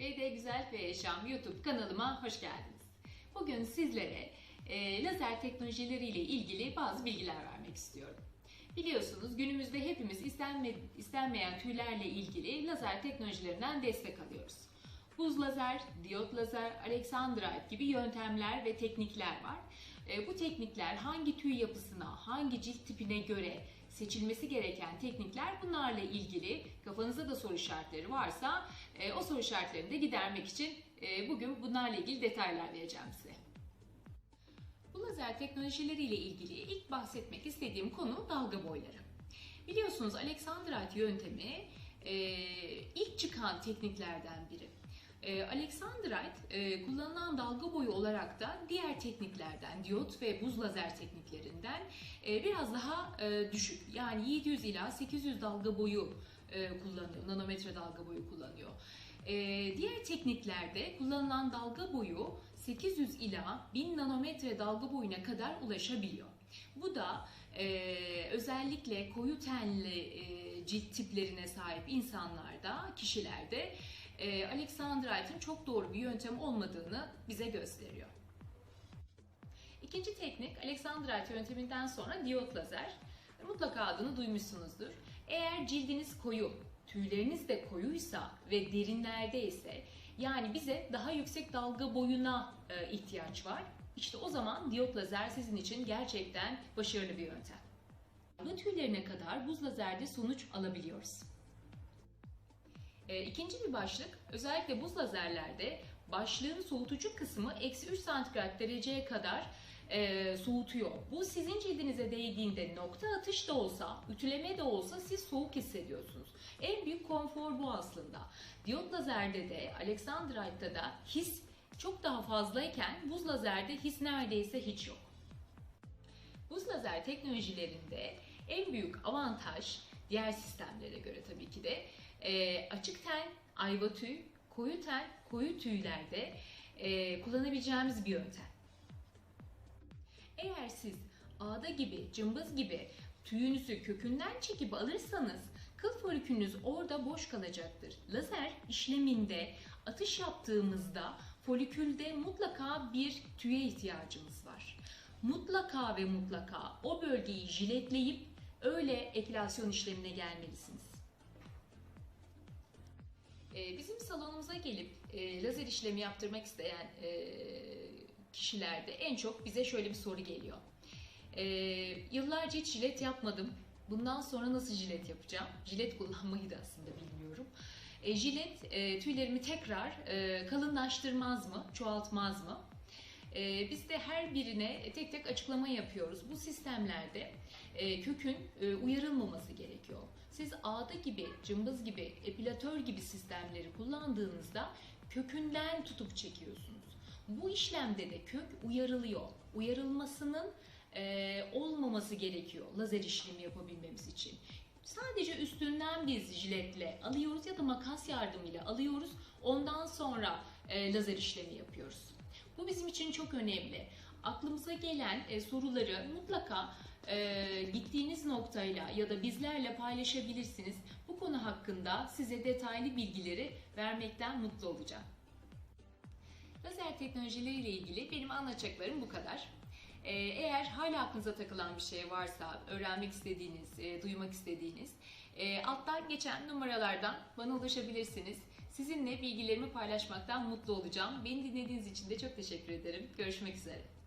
BD Güzel ve Yaşam YouTube kanalıma hoş geldiniz. Bugün sizlere e, lazer teknolojileriyle ilgili bazı bilgiler vermek istiyorum. Biliyorsunuz günümüzde hepimiz istenme, istenmeyen tüylerle ilgili lazer teknolojilerinden destek alıyoruz. Buz lazer, diyot lazer, Alexandrite gibi yöntemler ve teknikler var. E, bu teknikler hangi tüy yapısına, hangi cilt tipine göre seçilmesi gereken teknikler bunlarla ilgili kafanızda da soru işaretleri varsa e, o soru işaretlerini de gidermek için e, bugün bunlarla ilgili detaylar vereceğim size. Bu lazer teknolojileriyle ilgili ilk bahsetmek istediğim konu dalga boyları. Biliyorsunuz Alexandrite yöntemi e, ilk çıkan tekniklerden biri. E, Alexandrite e, kullanılan dalga boyu olarak da diğer tekniklerden, diyot ve buz lazer tekniklerinden e, biraz daha e, düşük. Yani 700 ila 800 dalga boyu kullanıyor, nanometre dalga boyu kullanıyor. Diğer tekniklerde kullanılan dalga boyu 800 ila 1000 nanometre dalga boyuna kadar ulaşabiliyor. Bu da e, özellikle koyu tenli e, cilt tiplerine sahip insanlarda, kişilerde Alexandrite'ın çok doğru bir yöntem olmadığını bize gösteriyor. İkinci teknik Alexandrite yönteminden sonra diyot lazer. Mutlaka adını duymuşsunuzdur. Eğer cildiniz koyu, tüyleriniz de koyuysa ve derinlerde ise yani bize daha yüksek dalga boyuna e, ihtiyaç var. İşte o zaman diyot lazer sizin için gerçekten başarılı bir yöntem. Bu tüylerine kadar buz lazerde sonuç alabiliyoruz. E, ikinci bir başlık, özellikle buz lazerlerde başlığın soğutucu kısmı eksi 3 santigrat dereceye kadar e, soğutuyor. Bu sizin cildinize değdiğinde nokta atış da olsa, ütüleme de olsa siz soğuk hissediyorsunuz. En büyük konfor bu aslında. Diyot lazerde de, Alexandrite'da da his çok daha fazlayken buz lazerde his neredeyse hiç yok. Buz lazer teknolojilerinde en büyük avantaj diğer sistemlere göre tabii ki de e, açık ten, ayva tüy, koyu ten, koyu tüylerde e, kullanabileceğimiz bir yöntem. Eğer siz ağda gibi, cımbız gibi tüyünüzü kökünden çekip alırsanız kıl folikülünüz orada boş kalacaktır. Lazer işleminde atış yaptığımızda folikülde mutlaka bir tüye ihtiyacımız var. Mutlaka ve mutlaka o bölgeyi jiletleyip öyle epilasyon işlemine gelmelisiniz. Ee, Bizim salonumuza gelip e, lazer işlemi yaptırmak isteyen e, kişilerde en çok bize şöyle bir soru geliyor. E, yıllarca hiç jilet yapmadım. Bundan sonra nasıl jilet yapacağım? Jilet kullanmayı da aslında bilmiyorum. E, jilet e, tüylerimi tekrar e, kalınlaştırmaz mı, çoğaltmaz mı? E, biz de her birine tek tek açıklama yapıyoruz. Bu sistemlerde e, kökün e, uyarılmaması gerekiyor. Siz ağda gibi, cımbız gibi, epilatör gibi sistemleri kullandığınızda kökünden tutup çekiyorsunuz. Bu işlemde de kök uyarılıyor. Uyarılmasının e, olmaması gerekiyor lazer işlemi yapabilmemiz için. Sadece üstünden biz jiletle alıyoruz ya da makas yardımıyla alıyoruz. Ondan sonra e, lazer işlemi yapıyoruz. Bu bizim için çok önemli. Aklımıza gelen e, soruları mutlaka e, gittiğiniz noktayla ya da bizlerle paylaşabilirsiniz. Bu konu hakkında size detaylı bilgileri vermekten mutlu olacağım. Lazer teknolojileriyle ilgili benim anlatacaklarım bu kadar. Ee, Eğer hala aklınıza takılan bir şey varsa, öğrenmek istediğiniz, e, duymak istediğiniz, e, alttan geçen numaralardan bana ulaşabilirsiniz. Sizinle bilgilerimi paylaşmaktan mutlu olacağım. Beni dinlediğiniz için de çok teşekkür ederim. Görüşmek üzere.